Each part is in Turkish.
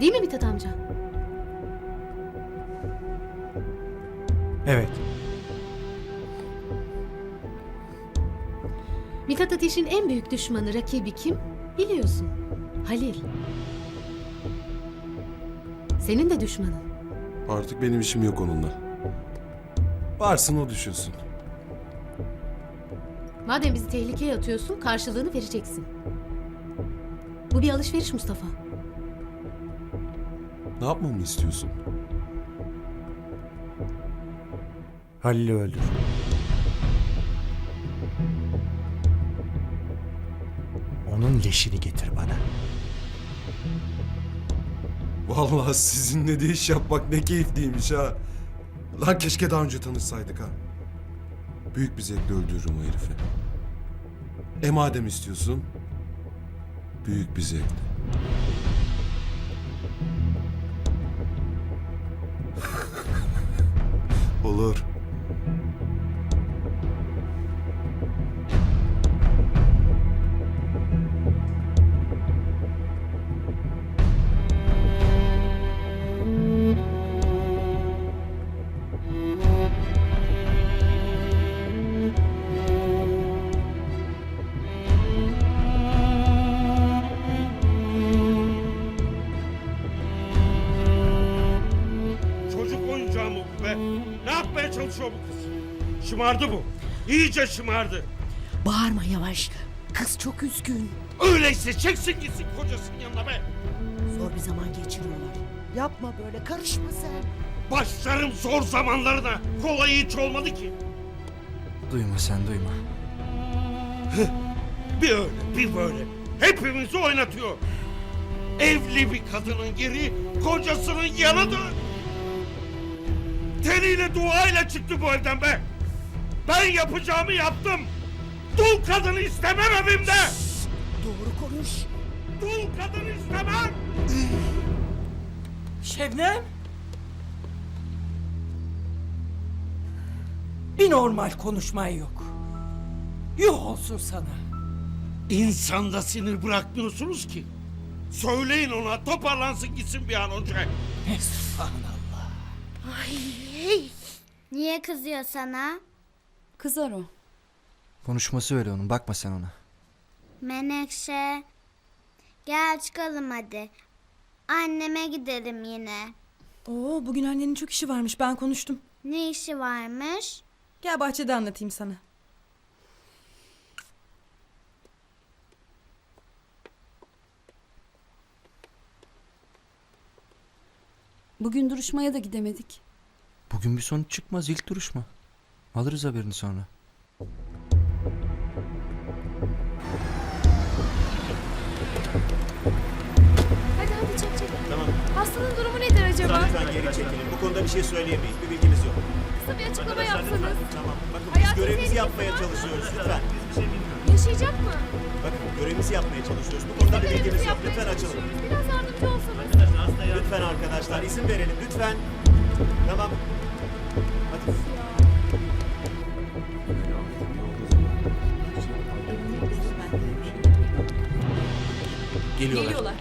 Değil mi Mithat amca? Evet. Mithat Ateş'in en büyük düşmanı, rakibi kim? Biliyorsun. Halil. Senin de düşmanın. Artık benim işim yok onunla. Varsın o düşünsün. Madem bizi tehlikeye atıyorsun, karşılığını vereceksin. Bu bir alışveriş Mustafa. Ne yapmamı istiyorsun? Halil'i öldür. Onun leşini getir bana. Vallahi sizinle de iş yapmak ne keyifliymiş ha. Lan keşke daha önce tanışsaydık ha. Büyük bir zevkle öldürürüm o herifi. E madem istiyorsun, büyük bir zevkle. Olur. Bu kız? Şımardı bu. İyice şımardı. Bağırma yavaş. Kız çok üzgün. Öyleyse çeksin gitsin kocasının yanına be. Zor bir zaman geçiriyorlar. Yapma böyle karışma sen. Başlarım zor zamanlarına. Kolayı hiç olmadı ki. Duyma sen duyma. Bir öyle bir böyle. Hepimizi oynatıyor. Evli bir kadının yeri kocasının yanıdır. Teriyle duayla çıktı bu evden be. Ben yapacağımı yaptım. Dul kadını istemem evimde. Doğru konuş. Dul kadını istemem. Şebnem? Bir normal konuşman yok. Yuh olsun sana. İnsanda sinir bırakmıyorsunuz ki. Söyleyin ona toparlansın gitsin bir an önce. Subhanallah. Niye kızıyor sana? Kızar o. Konuşması öyle onun bakma sen ona. Menekşe. Gel çıkalım hadi. Anneme gidelim yine. Oo bugün annenin çok işi varmış ben konuştum. Ne işi varmış? Gel bahçede anlatayım sana. Bugün duruşmaya da gidemedik. Bugün bir sonuç çıkmaz ilk duruşma. Alırız haberini sonra. Hadi hadi çek çek. Tamam. Hastanın durumu nedir acaba? Lütfen geri çekilin. Bu konuda bir şey söyleyemeyiz. Bir bilgimiz yok. Kısa bir açıklama yapsanız. Tamam. Bakın biz Hayati görevimizi tehlikesi yapmaya var mı? çalışıyoruz. Lütfen. Yaşayacak mı? Bakın görevimizi yapmaya çalışıyoruz. Bu konuda bir Görevimizi bilgimiz yok. yapmaya Lütfen açılın. çalışıyoruz. Lütfen arkadaşlar izin verelim. Lütfen. Tamam. Hadi. Geliyorlar. Geliyorlar.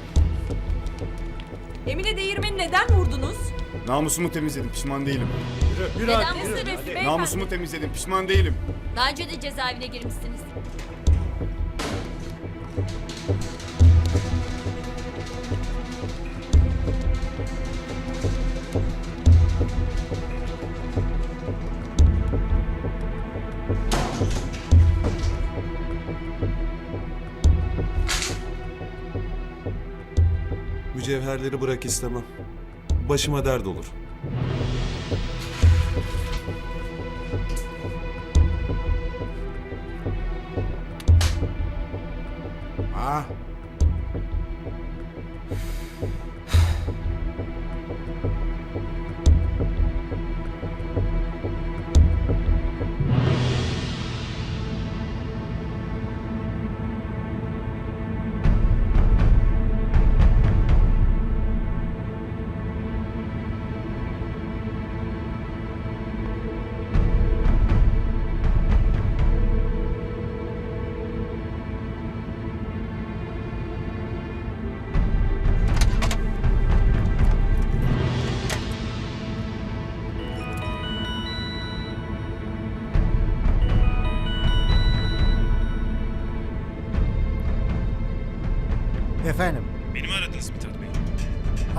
Emine değirmeni neden vurdunuz? Namusumu temizledim, pişman değilim. Neden vurdunuz beyefendi? Namusumu temizledim, pişman değilim. Daha önce de cezaevine girmişsiniz. Mücevherleri bırak istemem. Başıma dert olur. Ha?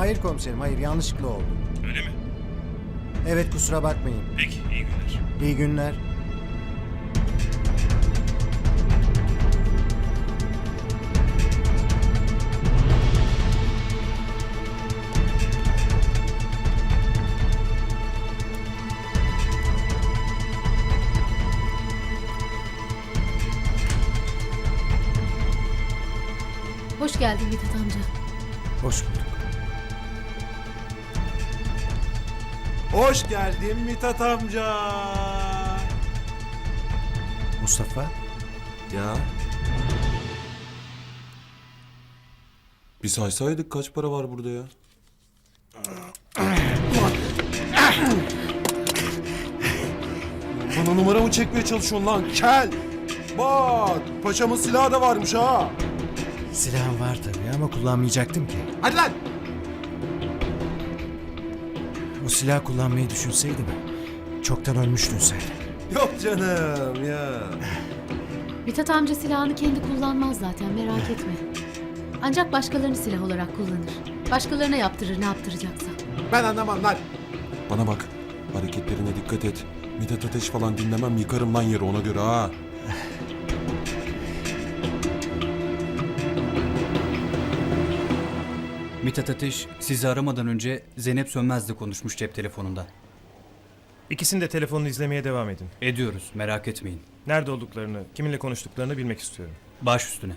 Hayır komiserim hayır yanlışlıkla oldu. Öyle mi? Evet kusura bakmayın. Peki iyi günler. İyi günler. Hoş geldin Mithat amca. Hoş bulduk. Hoş geldin Mithat amca. Mustafa Ya. Bir saysaydık kaç para var burada ya? Bana numara mı çekmeye çalışıyorsun lan? Kel! Bak! Paşamın silahı da varmış ha! silahım var tabii ama kullanmayacaktım ki. Hadi lan! Silah kullanmayı düşünseydim çoktan ölmüştün sen. Yok canım ya. Mithat amca silahını kendi kullanmaz zaten merak etme. Ancak başkalarını silah olarak kullanır. Başkalarına yaptırır ne yaptıracaksa. Ben anlamam lan. Bana bak. Hareketlerine dikkat et. Mithat Ateş falan dinlemem yıkarım lan yeri ona göre ha. Mithat Ateş sizi aramadan önce Zeynep Sönmez'le konuşmuş cep telefonunda. İkisini de telefonunu izlemeye devam edin. Ediyoruz merak etmeyin. Nerede olduklarını, kiminle konuştuklarını bilmek istiyorum. Baş üstüne.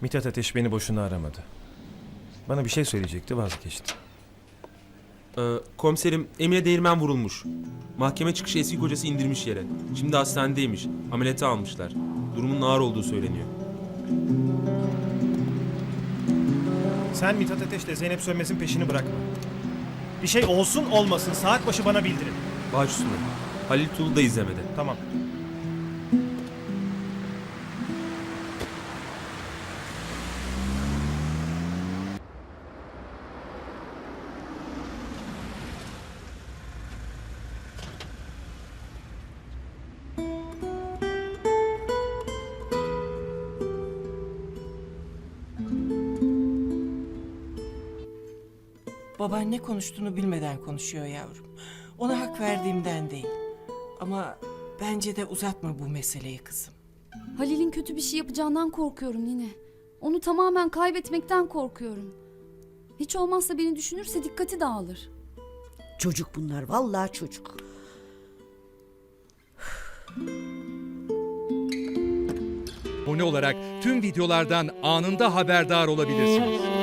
Mithat Ateş beni boşuna aramadı. Bana bir şey söyleyecekti vazgeçti. Ee, komiserim Emine Değirmen vurulmuş. Mahkeme çıkışı eski kocası indirmiş yere. Şimdi hastanedeymiş. Ameliyata almışlar. Durumun ağır olduğu söyleniyor. Sen Mithat Ateş'le Zeynep Sönmez'in peşini bırakma. Bir şey olsun olmasın saat başı bana bildirin. Baş üstüne. Halil Tulu da izlemedi. Tamam. Baban ne konuştuğunu bilmeden konuşuyor yavrum. Ona hak verdiğimden değil. Ama bence de uzatma bu meseleyi kızım. Halil'in kötü bir şey yapacağından korkuyorum yine. Onu tamamen kaybetmekten korkuyorum. Hiç olmazsa beni düşünürse dikkati dağılır. Çocuk bunlar vallahi çocuk. Abone olarak tüm videolardan anında haberdar olabilirsiniz.